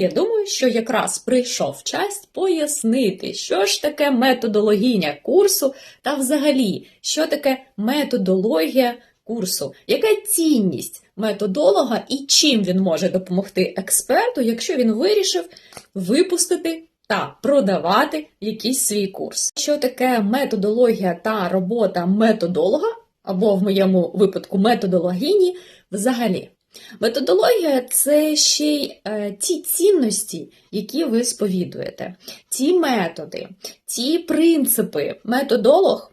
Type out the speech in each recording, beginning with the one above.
Я думаю, що якраз прийшов час пояснити, що ж таке методологіня курсу та взагалі, що таке методологія курсу, яка цінність методолога і чим він може допомогти експерту, якщо він вирішив випустити та продавати якийсь свій курс. Що таке методологія та робота методолога, або в моєму випадку методологіні взагалі? Методологія це ще й е, ті цінності, які ви сповідуєте, ті методи, ті принципи. Методолог,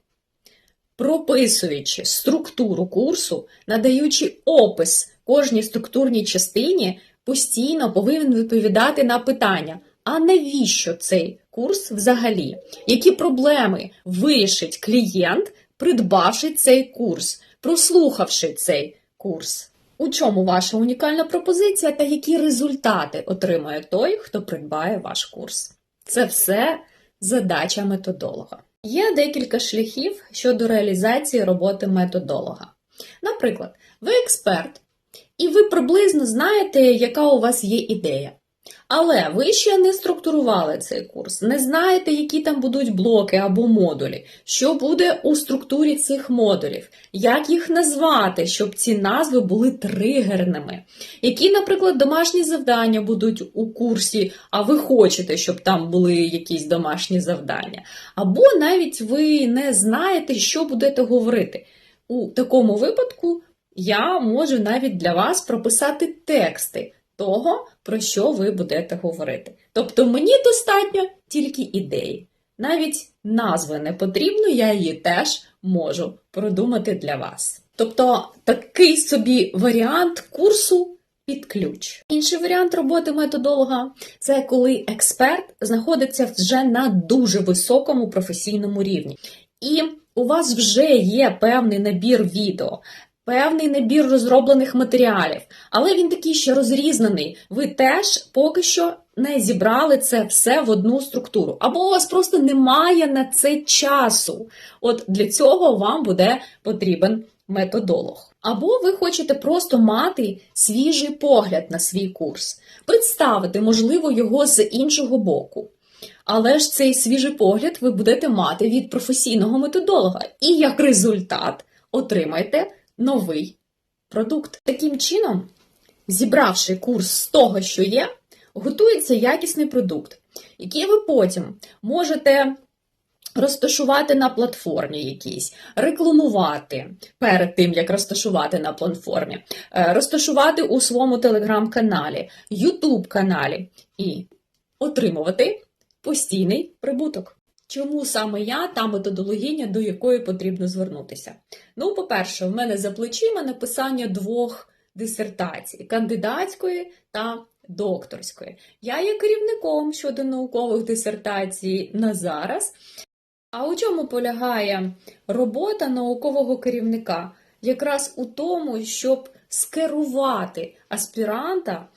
прописуючи структуру курсу, надаючи опис кожній структурній частині, постійно повинен відповідати на питання: а навіщо цей курс взагалі? Які проблеми вирішить клієнт, придбавши цей курс, прослухавши цей курс? У чому ваша унікальна пропозиція та які результати отримає той, хто придбає ваш курс? Це все задача методолога. Є декілька шляхів щодо реалізації роботи методолога. Наприклад, ви експерт, і ви приблизно знаєте, яка у вас є ідея. Але ви ще не структурували цей курс, не знаєте, які там будуть блоки або модулі, що буде у структурі цих модулів, як їх назвати, щоб ці назви були тригерними, які, наприклад, домашні завдання будуть у курсі, а ви хочете, щоб там були якісь домашні завдання. Або навіть ви не знаєте, що будете говорити. У такому випадку я можу навіть для вас прописати тексти того, про що ви будете говорити. Тобто мені достатньо тільки ідеї. Навіть назви не потрібно, я її теж можу продумати для вас. Тобто такий собі варіант курсу під ключ. Інший варіант роботи методолога це коли експерт знаходиться вже на дуже високому професійному рівні. І у вас вже є певний набір відео, певний набір розроблених матеріалів, але він такий ще розрізнений. Ви теж поки що не зібрали це все в одну структуру. Або у вас просто немає на це часу. От для цього вам буде потрібен методолог. Або ви хочете просто мати свіжий погляд на свій курс, представити, можливо, його з іншого боку. Але ж цей свіжий погляд ви будете мати від професійного методолога, і як результат отримаєте новий продукт. Таким чином, зібравши курс з того, що є, готується якісний продукт, який ви потім можете розташувати на платформі якійсь, рекламувати перед тим, як розташувати на платформі, е, розташувати у своєму телеграм-каналі, ютуб-каналі і отримувати постійний прибуток. Чому саме я та методологиня, до якої потрібно звернутися? Ну, по-перше, в мене за плечима написання двох дисертацій кандидатської та докторської. Я є керівником щодо наукових дисертацій на зараз. А у чому полягає робота наукового керівника? Якраз у тому, щоб скерувати аспіранта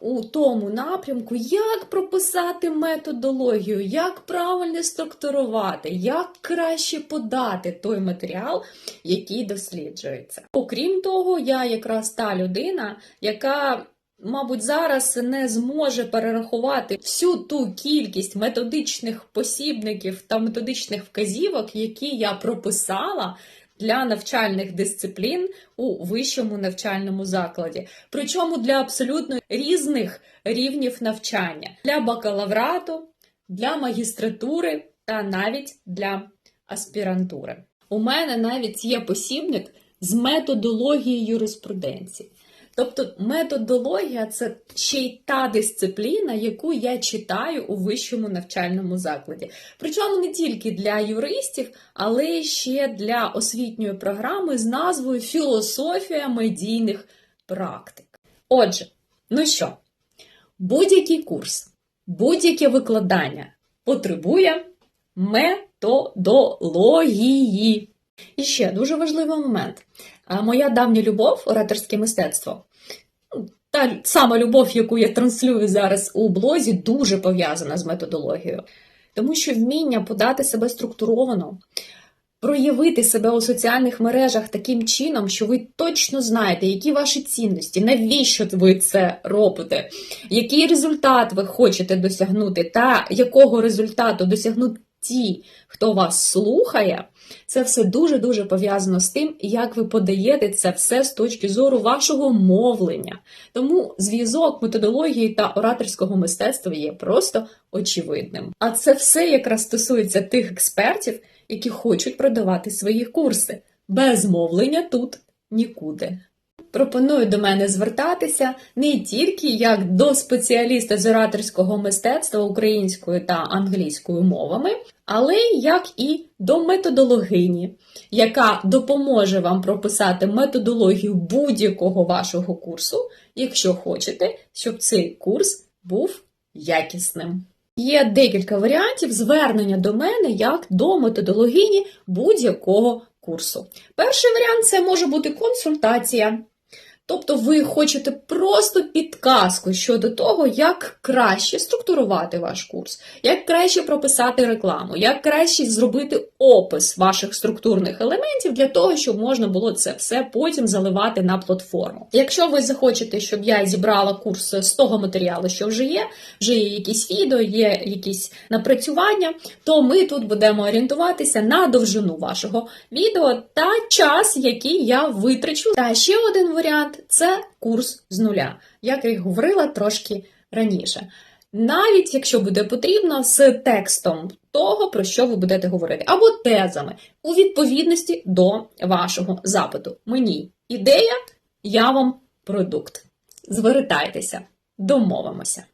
у тому напрямку, як прописати методологію, як правильно структурувати, як краще подати той матеріал, який досліджується. Окрім того, я якраз та людина, яка мабуть, зараз не зможе перерахувати всю ту кількість методичних посібників та методичних вказівок, які я прописала. Для навчальних дисциплін у вищому навчальному закладі, причому для абсолютно різних рівнів навчання для бакалаврату, для магістратури та навіть для аспірантури. У мене навіть є посібник з методології юриспруденції. Тобто методологія це ще й та дисципліна, яку я читаю у вищому навчальному закладі. Причому не тільки для юристів, але ще для освітньої програми з назвою Філософія медійних практик. Отже, ну що, будь-який курс, будь-яке викладання потребує методології. І ще дуже важливий момент. Моя давня любов, ораторське мистецтво, та сама любов, яку я транслюю зараз у блозі, дуже пов'язана з методологією. Тому що вміння подати себе структуровано, проявити себе у соціальних мережах таким чином, що ви точно знаєте, які ваші цінності, навіщо ви це робите, який результат ви хочете досягнути, та якого результату досягнуть ті, хто вас слухає, це все дуже-дуже пов'язано з тим, як ви подаєте це все з точки зору вашого мовлення. Тому зв'язок методології та ораторського мистецтва є просто очевидним. А це все якраз стосується тих експертів, які хочуть продавати свої курси. Без мовлення тут нікуди. Пропоную до мене звертатися не тільки як до спеціаліста з ораторського мистецтва українською та англійською мовами, але як і до методологині, яка допоможе вам прописати методологію будь-якого вашого курсу, якщо хочете, щоб цей курс був якісним. Є декілька варіантів звернення до мене як до методологині будь-якого курсу. Перший варіант це може бути консультація. Тобто ви хочете просто підказку щодо того, як краще структурувати ваш курс, як краще прописати рекламу, як краще зробити опис ваших структурних елементів для того, щоб можна було це все потім заливати на платформу. Якщо ви захочете, щоб я зібрала курс з того матеріалу, що вже є, вже є якісь відео, є якісь напрацювання, то ми тут будемо орієнтуватися на довжину вашого відео та час, який я витрачу. Та ще один варіант це курс з нуля, як я говорила трошки раніше. Навіть якщо буде потрібно, з текстом того, про що ви будете говорити, або тезами у відповідності до вашого запиту. Мені ідея, я вам продукт. Звертайтеся, домовимося.